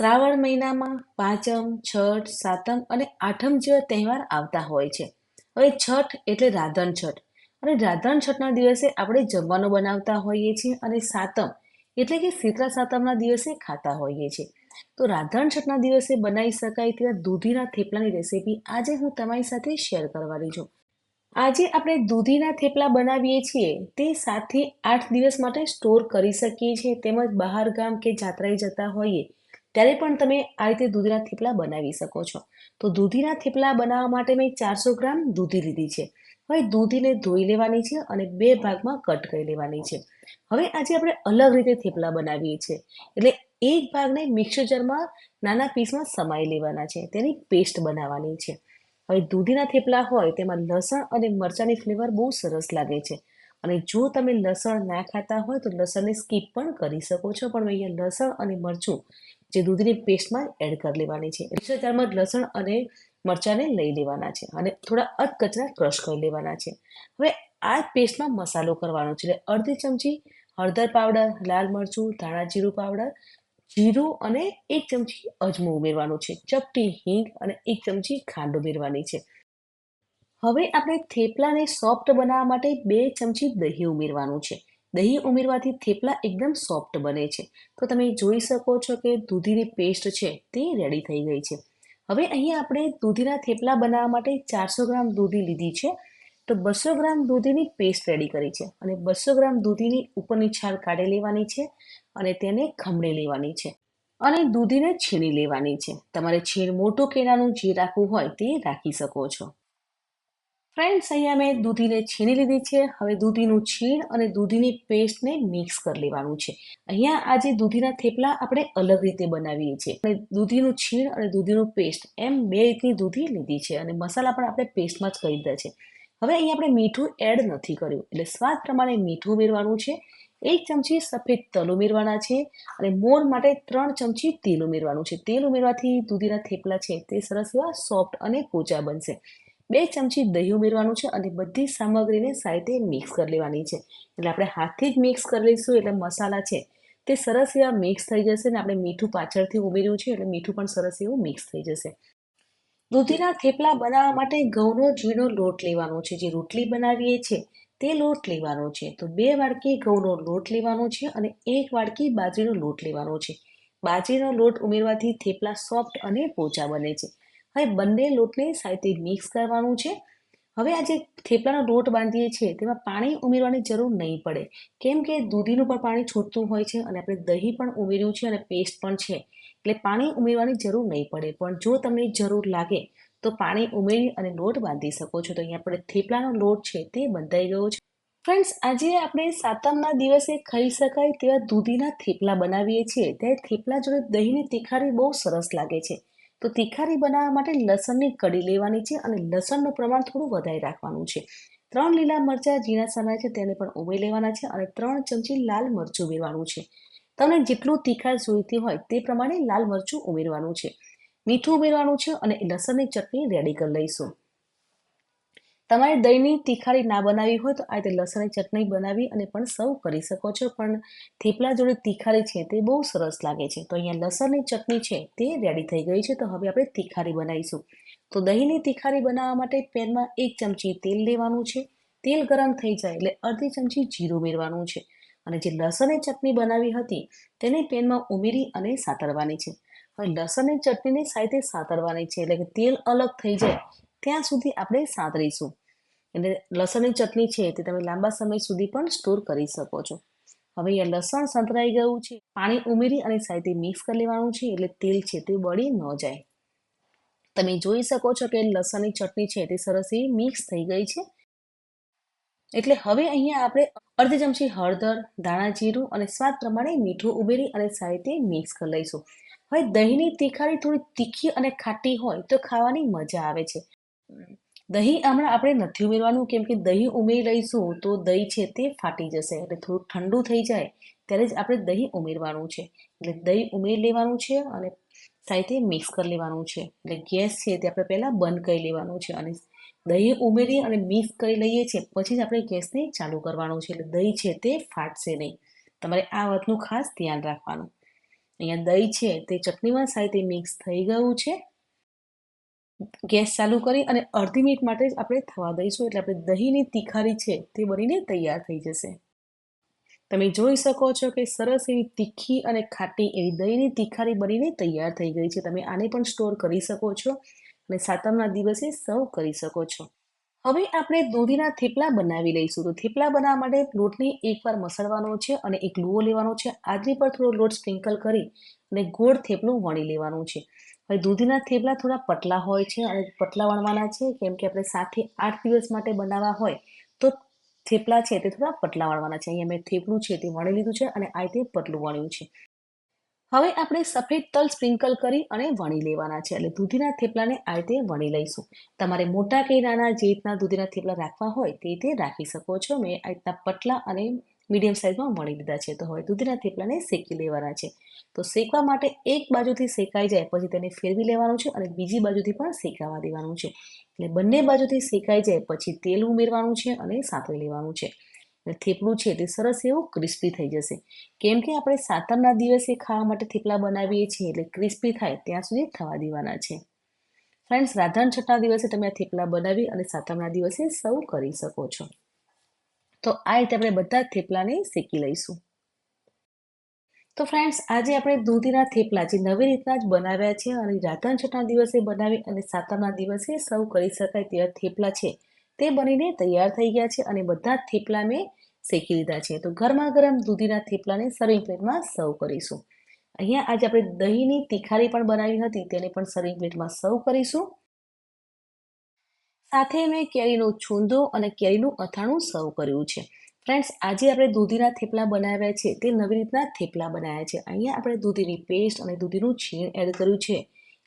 શ્રાવણ મહિનામાં પાંચમ, છઠ, સાતમ અને આઠમ જેવા તહેવાર આવતા હોય છે. હવે છઠ એટલે રાધન છઠ. અને રાધન છઠના દિવસે આપણે જમવાનું બનાવતા હોઈએ છીએ અને સાતમ એટલે કે શીતળા સાતમના દિવસે ખાતા હોઈએ છીએ. તો રાધન છઠના દિવસે બનાવી શકાય તેવા દૂધીના થેપલાની રેસીપી આજે હું તમારી સાથે શેર કરવાની છું. આજે આપણે દૂધીના થેપલા બનાવીએ છીએ તે સાતથી આઠ દિવસ માટે સ્ટોર કરી શકીએ છીએ તેમજ બહાર ગામ કે જાત્રાએ જતા હોઈએ ત્યારે પણ તમે આ રીતે દૂધીના થેપલા બનાવી શકો છો. તો દૂધીના થેપલા બનાવવા માટે મેં ચારસો ગ્રામ દૂધી લીધી છે. હવે દૂધીને ધોઈ લેવાની છે અને બે ભાગમાં કટ કરી લેવાની છે. હવે આજે આપણે અલગ રીતે થેપલા બનાવીએ છીએ. એટલે એક ભાગને મિક્સર જારમાં નાના પીસમાં સમાઈ લેવાના છે. તેની પેસ્ટ બનાવવાની છે. હવે દૂધીના થેપલા હોય તેમાં લસણ અને મરચાંની ફ્લેવર બહુ સરસ લાગે છે. અને જો તમે લસણ ના ખાતા હોય તો લસણને સ્કીપ પણ કરી શકો છો. પણ અહીંયા લસણ અને મરચું જે દૂધની પેસ્ટમાં એડ કરી લેવાની છે. મિક્સર જારમાં લસણ અને મરચાંને લઈ લેવાના છે અને થોડા અધકચરા ક્રશ કરી લેવાના છે. હવે આ પેસ્ટમાં મસાલો કરવાનો છે એટલે અડધી ચમચી હળદર પાવડર, લાલ મરચું, ધાણા જીરું પાવડર, જીરું અને એક ચમચી અજમો ઉમેરવાનું છે. ચપટી, હિંગ અને એક ચમચી ખાંડ ઉમેરવાની છે. હવે આપણે થેપલાને સોફ્ટ બનાવવા માટે બે ચમચી દહીં ઉમેરવાનું છે. દહીં ઉમેરવાથી થેપલા એકદમ સોફ્ટ બને છે. તો તમે જોઈ શકો છો કે દૂધીની પેસ્ટ છે તે રેડી થઈ ગઈ છે. હવે અહીંયા આપણે દૂધીના થેપલા બનાવવા માટે ચારસો ગ્રામ દૂધી લીધી છે. તો બસો ગ્રામ દૂધીની પેસ્ટ રેડી કરી છે અને બસો ગ્રામ દૂધીની ઉપરની છાલ કાઢી લેવાની છે અને તેને ખમણી લેવાની છે. અને દૂધીને છીણી લેવાની છે. તમારે છીણ મોટું કેળાનું જે રાખવું હોય તે રાખી શકો છો. ફ્રેન્ડ્સ અહીંયા મેં દૂધીને છીણી લીધી છે. હવે દૂધીનું છીણ અને દૂધીની પેસ્ટને મિક્સ કરી લેવાનું છે. અહીંયા આજે દૂધીના થેપલા આપણે અલગ રીતે બનાવીએ છીએ. અને દૂધીનું છીણ અને દૂધીનું પેસ્ટ એમ બે રીતની દૂધી લીધી છે અને મસાલા પણ આપણે પેસ્ટમાં જ કરી દીધા છે. હવે અહીંયા આપણે મીઠું એડ નથી કર્યું. એટલે સ્વાદ પ્રમાણે મીઠું ઉમેરવાનું છે. એક ચમચી સફેદ તલ ઉમેરવાના છે અને મોર માટે ત્રણ ચમચી તેલ ઉમેરવાનું છે. તેલ ઉમેરવાથી દૂધીના થેપલા છે તે સરસ એવા સોફ્ટ અને પોચા બનશે. બે ચમચી દહીં ઉમેરવાનું છે અને બધી સામગ્રીને સાઈડે મિક્સ કરી લેવાની છે. એટલે આપણે હાથથી જ મિક્સ કરી લઈશું, એટલે મસાલા છે તે સરસ એવા મિક્સ થઈ જશે ને આપણે મીઠું પાછળથી ઉમેર્યું છે, એટલે મીઠું પણ સરસ એવું મિક્સ થઈ જશે. દૂધીના થેપલા બનાવવા માટે ઘઉંનો ઝીણો લોટ લેવાનો છે. જે રોટલી બનાવીએ છીએ તે લોટ લેવાનો છે. તો બે વાડકી ઘઉંનો લોટ લેવાનો છે અને એક વાડકી બાજરીનો લોટ લેવાનો છે. બાજરીનો લોટ ઉમેરવાથી થેપલા સોફ્ટ અને પોચા બને છે. હવે બંને લોટને સાથે મિક્સ કરવાનું છે. હવે આ જે થેપલાનો લોટ બાંધીએ છીએ, તેમાં પાણી ઉમેરવાની જરૂર નહીં પડે. કેમ કે દૂધીનું પણ પાણી છૂટતું હોય છે અને આપણે દહીં પણ ઉમેર્યું છે અને પેસ્ટ પણ છે. એટલે પાણી ઉમેરવાની જરૂર નહીં પડે. પણ જો તમને જરૂર લાગે, તો પાણી ઉમેરી અને લોટ બાંધી શકો છો. તો અહીંયા આપણે થેપલાનો લોટ છે તે બંધાઈ ગયો છે. ફ્રેન્ડ્સ, આજે આપણે સાતમના દિવસે ખાઈ શકાય તેવા દૂધીના થેપલા બનાવીએ છીએ. ત્યારે થેપલા જોડે દહીંની તીખારી બહુ સરસ લાગે છે. તો તીખારી બનાવવા માટે લસણની કડી લેવાની છે અને લસણનું પ્રમાણ થોડું વધારે રાખવાનું છે. ત્રણ લીલા મરચાં ઝીણા સમાય છે તેને પણ ઉમેરી લેવાના છે અને ત્રણ ચમચી લાલ મરચું ઉમેરવાનું છે. તમને જેટલું તીખા જોઈતી હોય તે પ્રમાણે લાલ મરચું ઉમેરવાનું છે. મીઠું ઉમેરવાનું છે અને લસણની ચટણી રેડી કરી લઈશું. તમારે દહીંની તીખારી ના બનાવી હોય તો આ રીતે લસણની ચટણી બનાવી અને પણ સર્વ કરી શકો છો. પણ થેપલા જોડે તીખારી છે તે બહુ સરસ લાગે છે. તો અહીંયા લસણની ચટણી છે તે રેડી થઈ ગઈ છે. તો હવે આપણે તીખારી બનાવીશું. તો દહીંની તીખારી બનાવવા માટે પેનમાં એક ચમચી તેલ લેવાનું છે. તેલ ગરમ થઈ જાય એટલે અડધી ચમચી જીરું ઉમેરવાનું છે. અને જે લસણની ચટણી બનાવી હતી તેને પેનમાં ઉમેરી અને સાતરવાની છે. હવે લસણની ચટણીને સાથે સાતરવાની છે એટલે કે તેલ અલગ થઈ જાય. ત્યાં સુધી આપણે સાતરીશું. એટલે લસણની ચટણી છે તે તમે લાંબા સમય સુધી પણ સ્ટોર કરી શકો છો. હવે અહીંયા લસણ સંતરાઈ ગયું છે. પાણી ઉમેરી અને સાથે મિક્સ કરી લેવાનું છે એટલે તેલ છે તે બળી ન જાય. તમે જોઈ શકો છો કે લસણની ચટણી છે તે સરસ એવી મિક્સ થઈ ગઈ છે. એટલે હવે અહીંયા આપણે અડધી ચમચી હળદર, ધાણા જીરું અને સ્વાદ પ્રમાણે મીઠું ઉમેરી અને સાઈથી મિક્સ કરી લઈશું. હવે દહીંની તીખારી થોડી તીખી અને ખાટી હોય તો ખાવાની મજા આવે છે. દહીં હમણાં આપણે નથી ઉમેરવાનું, કેમ કે દહીં ઉમેરી લઈશું તો દહીં છે તે ફાટી જશે એટલે થોડું ઠંડુ થઈ જાય ત્યારે જ આપણે દહીં ઉમેરવાનું છે. એટલે દહીં ઉમેરી લેવાનું છે અને સાથે મિક્સ કરી લેવાનું છે. એટલે ગેસ છે તે આપણે પહેલાં બંધ કરી લેવાનું છે અને દહીં ઉમેરી અને મિક્સ કરી લઈએ છીએ પછી જ આપણે ગેસને ચાલુ કરવાનું છે. એટલે દહીં છે તે ફાટશે નહીં. તમારે આ વાતનું ખાસ ધ્યાન રાખવાનું. અહીંયા દહીં છે તે ચટણીમાં સાથે મિક્સ થઈ ગયું છે. ગેસ ચાલુ કરી અને અડધી મિનિટ માટે જ આપણે થવા દઈશું. એટલે આપણે દહીંની તીખારી છે તે બનીને તૈયાર થઈ જશે. તમે જોઈ શકો છો કે સરસ એવી તીખી અને ખાટી એવી દહીંની તીખારી બનીને તૈયાર થઈ ગઈ છે. તમે આને પણ સ્ટોર કરી શકો છો અને સાતમના દિવસે સર્વ કરી શકો છો. હવે આપણે દૂધીના થેપલા બનાવી લઈશું. તો થેપલા બનાવવા માટે લોટને એકવાર મસળવાનો છે અને એક લુઓ લેવાનો છે. આજની પર થોડો લોટ સ્પ્રિંકલ કરી અને ગોળ થેપલું વણી લેવાનું છે. હવે દૂધીના થેપલા થોડા પતલા હોય છે અને પતલા વણવાના છે. કેમ કે આપણે સાથે આઠ દિવસ માટે બનાવવા હોય તો થેપલા છે તે થોડા પતલા વણવાના છે. અહીંયા મેં થેપલું છે તે વણી લીધું છે અને આ રીતે પતલું વણ્યું છે. હવે આપણે સફેદ તલ સ્પ્રિંકલ કરી અને વણી લેવાના છે એટલે દૂધીના થેપલાને આ રીતે વણી લઈશું. તમારે મોટા કે નાના જે રીતના દૂધીના થેપલા રાખવા હોય તે રીતે રાખી શકો છો. મેં આ રીતના પતલા અને મીડિયમ સાઇઝમાં વણી લીધા છે. તો હવે દૂધના થેપલાને શેકી લેવાના છે. તો શેકવા માટે એક બાજુથી શેકાઈ જાય, પછી તેને ફેરવી લેવાનું છે અને બીજી બાજુથી પણ શેકાવા દેવાનું છે. એટલે બંને બાજુથી શેકાઈ જાય, પછી તેલ ઉમેરવાનું છે અને સાથે લેવાનું છે. અને થેપલું છે તે સરસ એવું ક્રિસ્પી થઈ જશે. કેમ કે આપણે સાતમના દિવસે ખાવા માટે થેપલા બનાવીએ છીએ એટલે ક્રિસ્પી થાય, ત્યાં સુધી થવા દેવાના છે. ફ્રેન્ડ્સ રાધાન છઠ્ઠા દિવસે તમે આ થેપલા બનાવી અને સાતમના દિવસે સર્વ કરી શકો છો. તો આ રીતે આપણે બધા થેપલાને શેકી લઈશું. તો ફ્રેન્ડ્સ આજે આપણે દૂધીના થેપલા જે નવી રીતના જ બનાવ્યા છે અને રાધન છઠ્ઠા દિવસે બનાવી અને સાતમના દિવસે સર્વ કરી શકાય તેવા થેપલા છે, તે બનીને તૈયાર થઈ ગયા છે અને બધા થેપલા મેં શેકી લીધા છે. તો ગરમા ગરમ દૂધીના થેપલાને સર્વિંગ પ્લેટમાં સર્વ કરીશું. અહીંયા આજે આપણે દહીંની તીખારી પણ બનાવી હતી, તેને પણ સર્વિંગ પ્લેટમાં સર્વ કરીશું. સાથે મેં કેરીનો છૂંદો અને કેરીનું અથાણું સર્વ કર્યું છે. ફ્રેન્ડ્સ, આજે આપણે દૂધીના થેપલા બનાવ્યા છે. તે નવી રીતના થેપલા બનાવ્યા છે. અહીંયા આપણે દૂધીની પેસ્ટ અને દૂધીનું છીણ એડ કર્યું છે.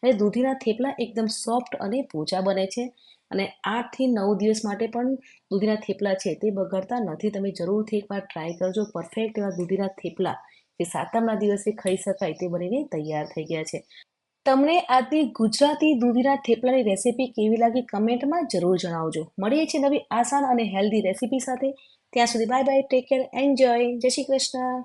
એટલે દૂધીના થેપલા એકદમ સોફ્ટ અને પોચા બને છે. અને આઠથી નવ દિવસ માટે પણ દૂધીના થેપલા છે. તે બગડતા નથી. તમે જરૂરથી એકવાર ટ્રાય કરજો. પરફેક્ટ એવા દૂધીના થેપલા જે સાતમના દિવસે ખાઈ શકાય તે બનીને તૈયાર થઈ ગયા છે. તમને આજની ગુજરાતી દૂધીના થેપલાની રેસીપી કેવી લાગી કમેન્ટમાં જરૂર જણાવજો. મળીએ છીએ નવી આસાન અને હેલ્ધી રેસીપી સાથે. ત્યાં સુધી bye bye take care enjoy જય શ્રી કૃષ્ણ.